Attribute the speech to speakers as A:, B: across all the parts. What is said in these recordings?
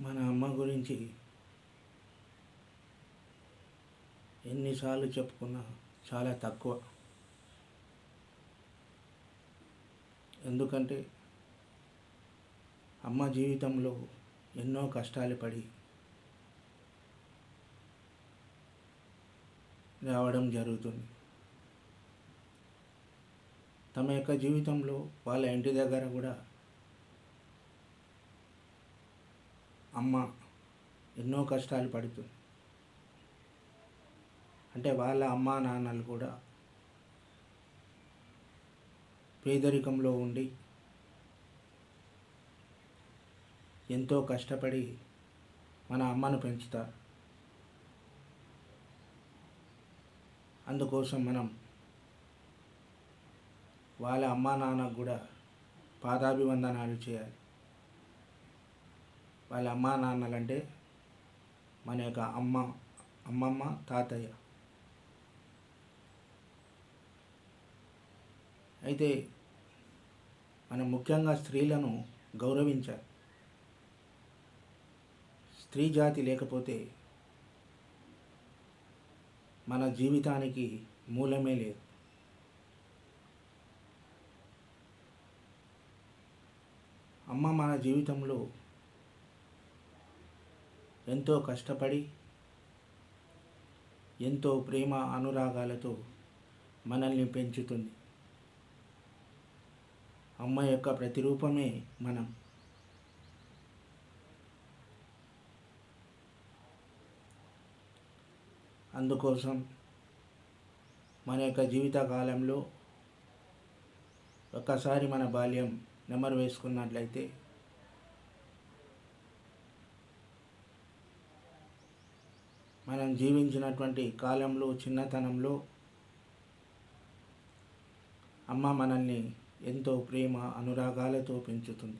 A: మన అమ్మ గురించి ఎన్నిసార్లు చెప్పుకున్నా చాలా తక్కువ. ఎందుకంటే అమ్మ జీవితంలో ఎన్నో కష్టాలు పడి రావడం జరుగుతుంది. తమ యొక్క జీవితంలో వాళ్ళ ఇంటి దగ్గర కూడా అమ్మ ఎన్నో కష్టాలు పడుతుంది అంటే వాళ్ళ అమ్మ నాన్నలు కూడా పేదరికంలో ఉండి ఎంతో కష్టపడి మన అమ్మను పెంచుతారు. అందుకోసం మనం వాళ్ళ అమ్మా నాన్నకు కూడా పాదాభివందనాలు చేయాలి. వాళ్ళ అమ్మా నాన్నలంటే మన యొక్క అమ్మ అమ్మమ్మ తాతయ్య. అయితే మనం ముఖ్యంగా స్త్రీలను గౌరవించాలి. స్త్రీ జాతి లేకపోతే మన జీవితానికి మూలమే లేదు. అమ్మ మన జీవితంలో ఎంతో కష్టపడి ఎంతో ప్రేమ అనురాగాలతో మనల్ని పెంచుతుంది. అమ్మ యొక్క ప్రతిరూపమే మనం. అందుకోసం మన యొక్క జీవితకాలంలో ఒక్కసారి మన బాల్యం నెమరు వేసుకున్నట్లయితే మనం జీవించినటువంటి కాలంలో చిన్నతనంలో అమ్మ మనల్ని ఎంతో ప్రేమ అనురాగాలతో పెంచుతుంది.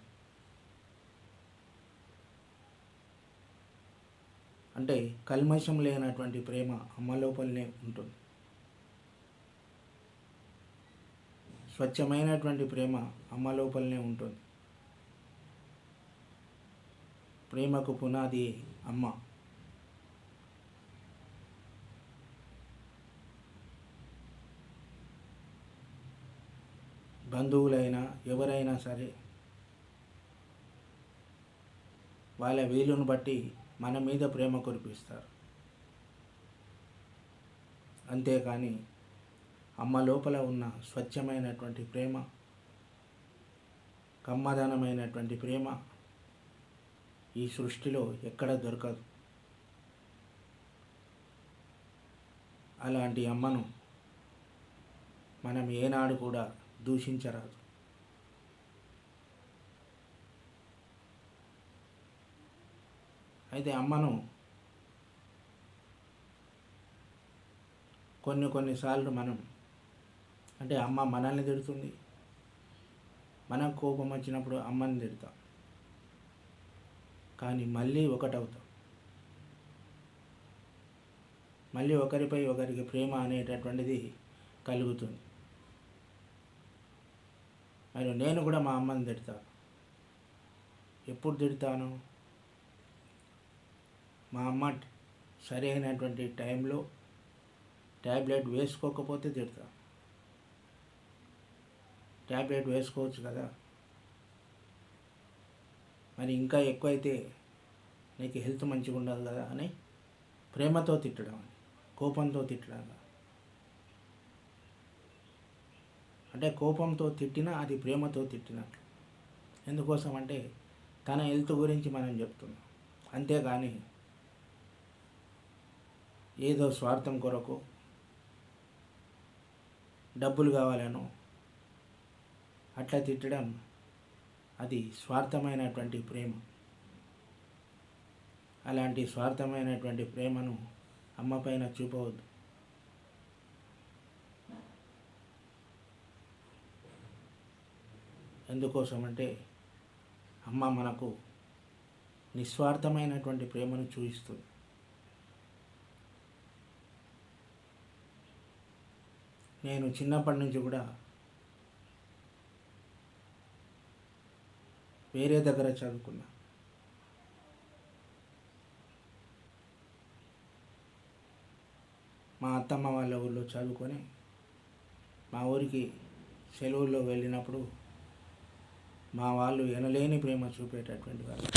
A: అంటే కల్మషం లేనటువంటి ప్రేమ అమ్మ లోపలనే ఉంటుంది. స్వచ్ఛమైనటువంటి ప్రేమ అమ్మ లోపలనే ఉంటుంది. ప్రేమకు పునాది అమ్మ. బంధువులైనా ఎవరైనా సరే వాళ్ళ వీలును బట్టి మన మీద ప్రేమ కురిపిస్తారు. అంతేకాని అమ్మ లోపల ఉన్న స్వచ్ఛమైనటువంటి ప్రేమ కమ్మదనమైనటువంటి ప్రేమ ఈ సృష్టిలో ఎక్కడ దొరకదు. అలాంటి అమ్మను మనం ఏనాడు కూడా దూషించరాదు. అయితే అమ్మను కొన్ని కొన్నిసార్లు మనం అంటే అమ్మ మనల్ని తిడుతుంది. మనకు కోపం వచ్చినప్పుడు అమ్మని తిడతాం. కానీ మళ్ళీ ఒకటవుతాం. మళ్ళీ ఒకరిపై ఒకరికి ప్రేమ అనేటటువంటిది కలుగుతుంది. ఆయన నేను కూడా మా అమ్మని తిడతాను ఎప్పుడు తిడతాను? మా అమ్మ సరైనటువంటి టైంలో ట్యాబ్లెట్ వేసుకోకపోతే తిడతా. ట్యాబ్లెట్ వేసుకోవచ్చు కదా? మరి ఇంకా ఎక్కువైతే నీకు హెల్త్ మంచిగా ఉండాలి కదా అని ప్రేమతో తిట్టడం కోపంతో తిట్టడం కాదు. అంటే కోపంతో తిట్టినా అది ప్రేమతో తిట్టినట్లు ఎందుకోసం అంటే తన హెల్త్ గురించి మనం చెప్తున్నాం. అంతేగాని ఏదో స్వార్థం కొరకు డబ్బులు కావాలను అట్లా తిట్టడం అది స్వార్థమైనటువంటి ప్రేమ. అలాంటి స్వార్థమైనటువంటి ప్రేమను అమ్మ పైన చూపవద్దు. ఎందుకోసం అంటే అమ్మ మనకు నిస్వార్థమైనటువంటి ప్రేమను చూపిస్తుంది నేను చిన్నప్పటి నుంచి కూడా వేరే దగ్గర చదువుకున్నా. మా అత్తమ్మ వాళ్ళ ఊళ్ళో చదువుకొని మా ఊరికి సెలవుల్లో వెళ్ళినప్పుడు మా వాళ్ళు ఎనలేని ప్రేమ చూపేటటువంటి వాళ్ళు.